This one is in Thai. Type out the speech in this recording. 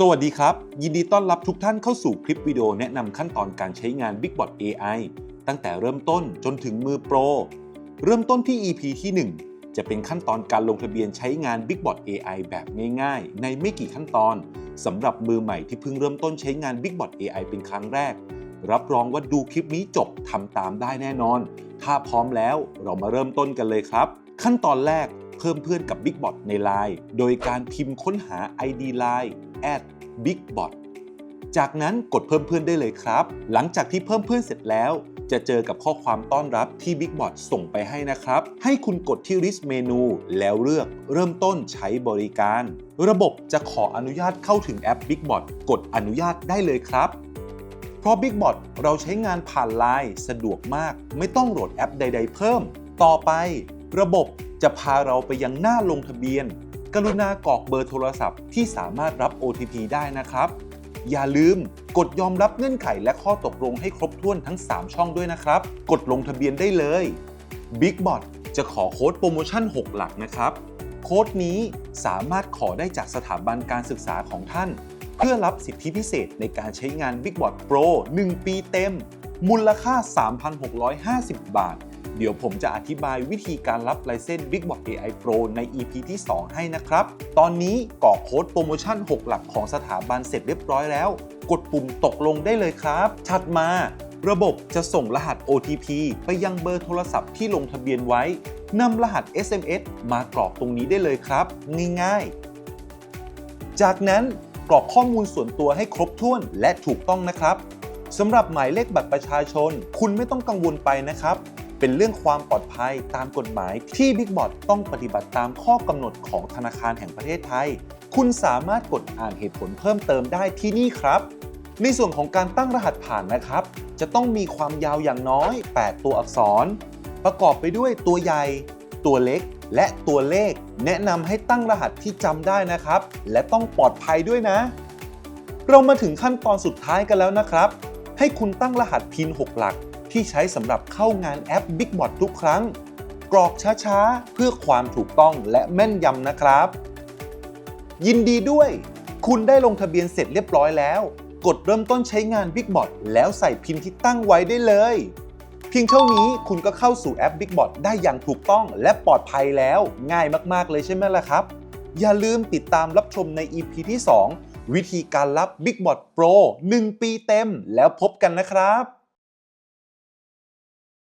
สวัสดีครับ ยินดีต้อนรับทุกท่านเข้าสู่คลิปวิดีโอแนะนำขั้นตอนการใช้งาน BigBot AI ตั้งแต่เริ่มต้นจนถึงมือโปร เริ่มต้นที่ EP ที่ 1 จะเป็นขั้นตอนการลงทะเบียนใช้งาน BigBot AI แบบง่ายๆ ในไม่กี่ขั้นตอนสำหรับมือใหม่ที่เพิ่งเริ่มต้นใช้งาน BigBot AI เป็นครั้งแรก รับรองว่าดูคลิปนี้จบทำตามได้แน่นอน ถ้าพร้อมแล้วเรามาเริ่มต้นกันเลยครับ ขั้นตอนแรกเพิ่มเพื่อนกับ BigBot ใน Line โดยการพิมพ์ค้นหา ID Line @bigbot จากนั้นกดเพิ่มเพื่อนได้เลยครับ หลังจากที่เพิ่มเพื่อนเสร็จแล้ว จะเจอกับข้อความต้อนรับที่ BigBot ส่งไปให้นะครับ ให้คุณกดที่ list เมนูแล้วเลือกเริ่มต้นใช้บริการ ระบบจะขออนุญาตเข้าถึงแอป BigBot กดอนุญาตได้เลยครับเพราะ BigBot เราใช้งานผ่าน Line สะดวกมาก ไม่ต้องโหลดแอปใด ๆ เพิ่ม ต่อไป ระบบจะพาเราไปยังหน้าลงทะเบียน กรุณากรอกเบอร์โทรศัพท์ที่สามารถรับ OTP ได้นะครับ อย่าลืมกดยอมรับเงื่อนไขและข้อตกลงให้ครบถ้วนทั้ง 3 ช่องด้วยนะครับ กดลงทะเบียนได้เลย BigBot จะขอโค้ดโปรโมชั่น 6 หลักนะครับ โค้ดนี้สามารถขอได้จากสถาบันการศึกษาของท่าน เพื่อรับสิทธิพิเศษในการใช้งาน BigBot Pro 1 ปีเต็ม มูลค่า 3,650 บาท เดี๋ยวผมจะอธิบายวิธีการรับไลเซนส์ BigBot AI Pro ใน EP ที่ 2 ให้นะครับ ตอนนี้กรอกโค้ดโปรโมชั่น 6 หลักของสถาบันเสร็จเรียบร้อยแล้ว กดปุ่มตกลงได้เลยครับ ถัดมาระบบจะส่งรหัส OTP ไปยังเบอร์โทรศัพท์ที่ลงทะเบียนไว้ นำรหัส SMS มากรอกตรงนี้ได้เลยครับ ง่ายๆ จากนั้นกรอกข้อมูลส่วนตัวให้ครบถ้วนและถูกต้องนะครับสำหรับหมายเลขบัตรประชาชน คุณไม่ต้องกังวลไปนะครับ เป็นเรื่องความปลอดภัยตามกฎหมายที่ BigBot ต้องปฏิบัติตามข้อกำหนดของธนาคารแห่งประเทศไทย คุณสามารถกดอ่านเหตุผลเพิ่มเติมได้ที่นี่ครับ ในส่วนของการตั้งรหัสผ่านนะครับ จะต้องมีความยาวอย่างน้อย 8 ตัวอักษร ประกอบไปด้วยตัวใหญ่ ตัวเล็ก และตัวเลข แนะนำให้ตั้งรหัสที่จำได้นะครับ และต้องปลอดภัยด้วยนะ เรามาถึงขั้นตอนสุดท้ายกันแล้วนะครับ ให้คุณตั้งรหัสพิน 6 หลัก ที่ใช้สำหรับเข้างานแอป BigBot ทุกครั้ง กรอกช้าๆ เพื่อความถูกต้องและแม่นยำนะครับ ยินดีด้วย คุณได้ลงทะเบียนเสร็จเรียบร้อยแล้ว กดเริ่มต้นใช้งาน BigBot แล้วใส่พินที่ตั้งไว้ได้เลย เพียงเท่านี้คุณก็เข้าสู่แอป BigBot ได้อย่างถูกต้องและปลอดภัยแล้ว ง่ายมากๆเลยใช่ไหมล่ะครับ อย่าลืมติดตามรับชมใน EP ที่ 2วิธีการรับ BigBot Pro 1 ปีเต็มแล้วพบกันนะครับ